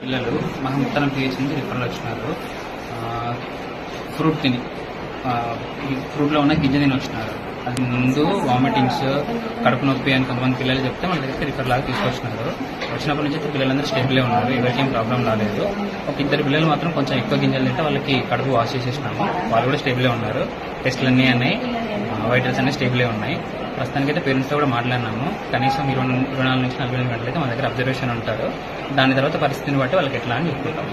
పిల్లలు మహమ్మత్తనం పిహెచ్ నుంచి రిఫర్లు వచ్చినారు. ఫ్రూట్ తిని. ఫ్రూట్లో ఉన్న గింజ తిని వచ్చినారు అది ముందు వామిటింగ్స్ కడుపు నొప్పి అని కొంతమంది పిల్లలు చెప్తే మన దగ్గరికి రిఫర్ లాగా తీసుకొచ్చినారు. వచ్చినప్పటి నుంచి అయితే పిల్లలందరూ స్టేబులే ఉన్నారు ఎవరికి ఏం ప్రాబ్లం రాలేదు. ఒక ఇద్దరు పిల్లలు మాత్రం కొంచెం ఎక్కువ గింజలు తింటే వాళ్ళకి కడుపు వాష్ చేసేసినాము. వాళ్ళు కూడా స్టేబులే ఉన్నారు. టెస్టులు అన్నీ అన్నాయి వైటల్స్ అన్నీ స్టేబులే ఉన్నాయి. ప్రస్తుతానికైతే పేరెంట్స్తో కూడా మాట్లాడినాము. కనీసం ఇరవై ఇరవై నాలుగు నుంచి నలభై ఎనిమిది గంటలైతే మన దగ్గర అబ్జర్వేషన్ ఉంటారు. దాని తర్వాత పరిస్థితిని బట్టి వాళ్ళకి ఎట్లా అని చెప్పుకుంటాం.